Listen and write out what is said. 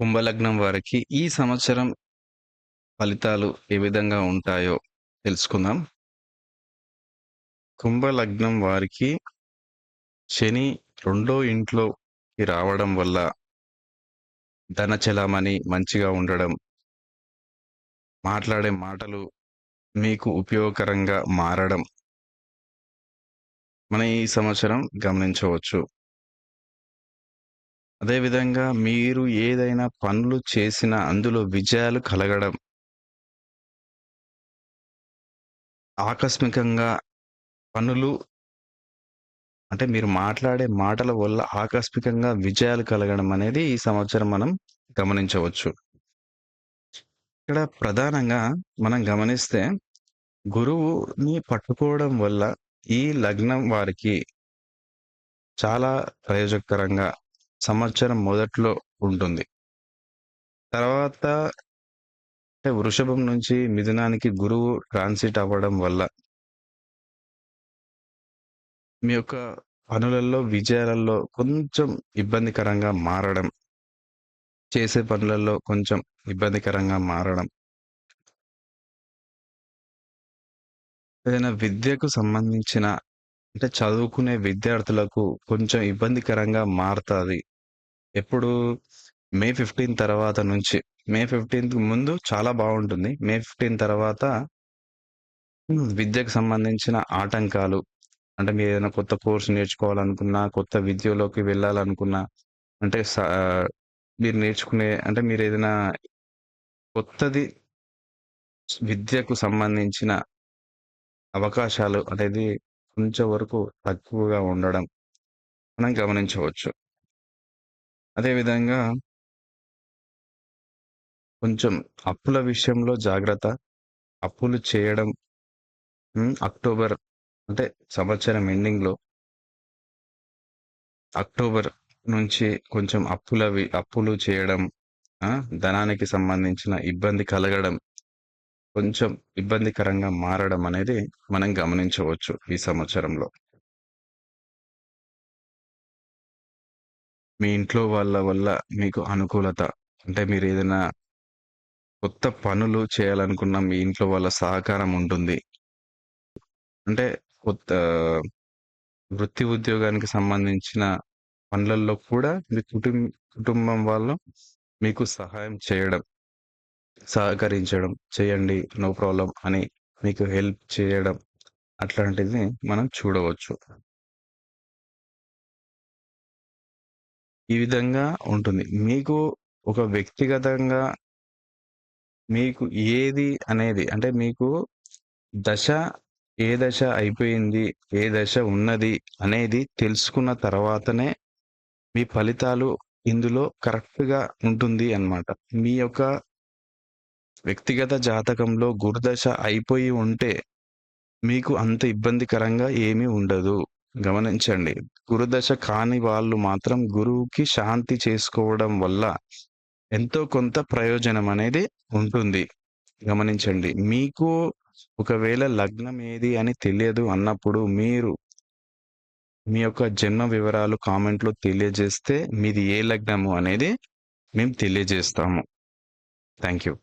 కుంభలగ్నం వారికి ఈ సంవత్సరం ఫలితాలు ఏ విధంగా ఉంటాయో తెలుసుకుందాం. కుంభలగ్నం వారికి శని రెండో ఇంట్లోకి రావడం వల్ల ధనచలామణి మంచిగా ఉండడం మాట్లాడే మాటలు మీకు ఉపయోగకరంగా మారడం మన ఈ సంవత్సరం గమనించవచ్చు. అదేవిధంగా మీరు ఏదైనా పనులు చేసిన అందులో విజయాలు కలగడం ఆకస్మికంగా పనులు అంటే మీరు మాట్లాడే మాటల వల్ల ఆకస్మికంగా విజయాలు కలగడం అనేది ఈ సంవత్సరం మనం గమనించవచ్చు. ఇక్కడ ప్రధానంగా మనం గమనిస్తే గురువుని పట్టుకోవడం వల్ల ఈ లగ్నం వారికి చాలా ప్రయోజకరంగా సంవత్సరం మొదట్లో ఉంటుంది. తర్వాత అంటే వృషభం నుంచి మిథునానికి గురువు ట్రాన్సిట్ అవ్వడం వల్ల మీ యొక్క పనులలో విజయాలలో కొంచెం ఇబ్బందికరంగా మారడం చేసే పనులలో కొంచెం ఇబ్బందికరంగా మారడం. ఏదైనా విద్యకు సంబంధించిన అంటే చదువుకునే విద్యార్థులకు కొంచెం ఇబ్బందికరంగా మారుతుంది. ఎప్పుడు మే ఫిఫ్టీన్ తర్వాత నుంచి మే ఫిఫ్టీన్త్ ముందు చాలా బాగుంటుంది. మే ఫిఫ్టీన్ తర్వాత విద్యకు సంబంధించిన ఆటంకాలు అంటే మీరు ఏదైనా కొత్త కోర్సు నేర్చుకోవాలనుకున్నా కొత్త విద్యలోకి వెళ్ళాలనుకున్నా అంటే మీరు నేర్చుకునే అంటే మీరు ఏదైనా కొత్తది విద్యకు సంబంధించిన అవకాశాలు అనేది కొంచెం వరకు తక్కువగా ఉండడం మనం గమనించవచ్చు. అదేవిధంగా కొంచెం అప్పుల విషయంలో జాగ్రత్త. అప్పులు చేయడం అక్టోబర్ అంటే సంవత్సరం ఎండింగ్లో అక్టోబర్ నుంచి కొంచెం అప్పులవి అప్పులు చేయడం ధనానికి సంబంధించిన ఇబ్బంది కలగడం కొంచెం ఇబ్బందికరంగా మారడం అనేది మనం గమనించవచ్చు ఈ సంవత్సరంలో. మీ ఇంట్లో వాళ్ళ వల్ల మీకు అనుకూలత? అంటే మీరు ఏదైనా కొత్త పనులు చేయాలనుకున్న మీ ఇంట్లో వాళ్ళ సహకారం ఉంటుంది. అంటే కొత్త వృత్తి ఉద్యోగానికి సంబంధించిన పనులలో కూడా మీ కుటుంబ కుటుంబం వాళ్ళు మీకు సహాయం చేయడం సహకరించడం చేయండి నో ప్రాబ్లం అని మీకు హెల్ప్ చేయడం అట్లాంటిది మనం చూడవచ్చు. ఈ విధంగా ఉంటుంది. మీకు ఒక వ్యక్తిగతంగా మీకు ఏది అనేది అంటే మీకు దశ ఏ దశ అయిపోయింది ఏ దశ ఉన్నది అనేది తెలుసుకున్న తర్వాతనే మీ ఫలితాలు ఇందులో కరెక్ట్గా ఉంటుంది అన్నమాట. మీ యొక్క వ్యక్తిగత జాతకంలో గురుదశ అయిపోయి ఉంటే మీకు అంత ఇబ్బందికరంగా ఏమీ ఉండదు. గమనించండి. గురుదశ కాని వాళ్ళు మాత్రం గురువుకి శాంతి చేసుకోవడం వల్ల ఎంతో కొంత ప్రయోజనం అనేది ఉంటుంది. గమనించండి. మీకు ఒకవేళ లగ్నం ఏది అని తెలియదు అన్నప్పుడు మీరు మీ యొక్క జన్మ వివరాలు కామెంట్లో తెలియజేస్తే మీది ఏ లగ్నము అనేది మేము తెలియజేస్తాము. Thank you